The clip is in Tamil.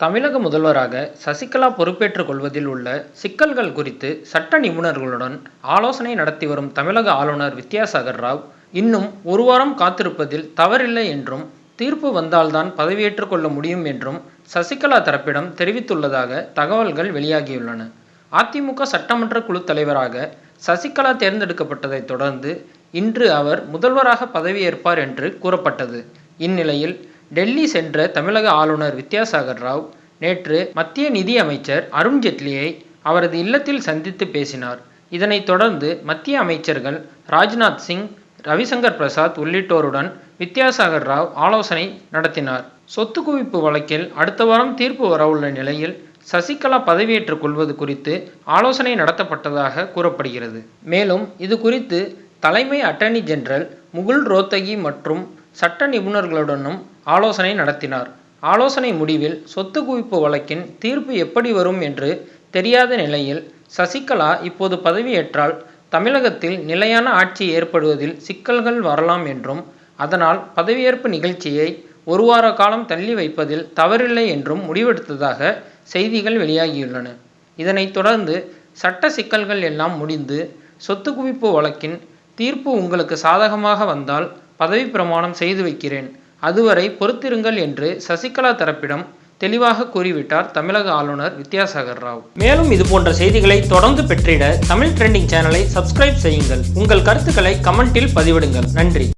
தமிழக முதல்வராக சசிகலா பொறுப்பேற்றுக் கொள்வதில் உள்ள சிக்கல்கள் குறித்து சட்ட நிபுணர்களுடன் ஆலோசனை நடத்தி வரும் தமிழக ஆளுநர் வித்யாசாகர் ராவ் இன்னும் ஒரு வாரம் காத்திருப்பதில் தவறில்லை என்றும் தீர்ப்பு வந்தால்தான் பதவியேற்றுக் கொள்ள முடியும் என்றும் சசிகலா தரப்பிடம் தெரிவித்துள்ளதாக தகவல்கள் வெளியாகியுள்ளன. அதிமுக சட்டமன்ற குழு தலைவராக சசிகலா தேர்ந்தெடுக்கப்பட்டதைத் தொடர்ந்து இன்று அவர் முதல்வராக பதவியேற்பார் என்று கூறப்பட்டது. இந்நிலையில் டெல்லி சென்ற தமிழக ஆளுநர் வித்யாசாகர் ராவ் நேற்று மத்திய நிதி அமைச்சர் அருண்ஜேட்லியை அவரது இல்லத்தில் சந்தித்து பேசினார். இதனைத் தொடர்ந்து மத்திய அமைச்சர்கள் ராஜ்நாத் சிங் ரவிசங்கர் பிரசாத் உள்ளிட்டோருடன் வித்யாசாகர் ராவ் ஆலோசனை நடத்தினார். சொத்து குவிப்பு வழக்கில் அடுத்த வாரம் தீர்ப்பு வரவுள்ள நிலையில் சசிகலா பதவியேற்றுக் கொள்வது குறித்து ஆலோசனை நடத்தப்பட்டதாக கூறப்படுகிறது. மேலும் இது குறித்து தலைமை அட்டர்னி ஜெனரல் முகுல் ரோத்தகி மற்றும் சட்ட நிபுணர்களுடனும் ஆலோசனை நடத்தினார். ஆலோசனை முடிவில் சொத்து குவிப்பு வழக்கின் தீர்ப்பு எப்படி வரும் என்று தெரியாத நிலையில் சசிகலா இப்போது பதவியேற்றால் தமிழகத்தில் நிலையான ஆட்சி ஏற்படுவதில் சிக்கல்கள் வரலாம் என்றும் அதனால் பதவியேற்பு நிகழ்ச்சியை ஒரு வார காலம் தள்ளி வைப்பதில் தவறில்லை என்றும் முடிவெடுத்ததாக செய்திகள் வெளியாகியுள்ளன. இதனைத் தொடர்ந்து சட்ட சிக்கல்கள் எல்லாம் முடிந்து சொத்து குவிப்பு வழக்கின் தீர்ப்பு உங்களுக்கு சாதகமாக வந்தால் பதவி பிரமாணம் செய்து வைக்கிறேன். அதுவரை பொறுத்திருங்கள் என்று சசிகலா தரப்பிடம் தெளிவாக கூறிவிட்டார் தமிழக ஆளுநர் வித்யாசாகர் ராவ். மேலும் இது போன்ற செய்திகளை தொடர்ந்து பெற்றிட தமிழ் ட்ரெண்டிங் சேனலை சப்ஸ்கிரைப் செய்யுங்கள். உங்கள் கருத்துக்களை கமெண்டில் பதிவிடுங்கள். நன்றி.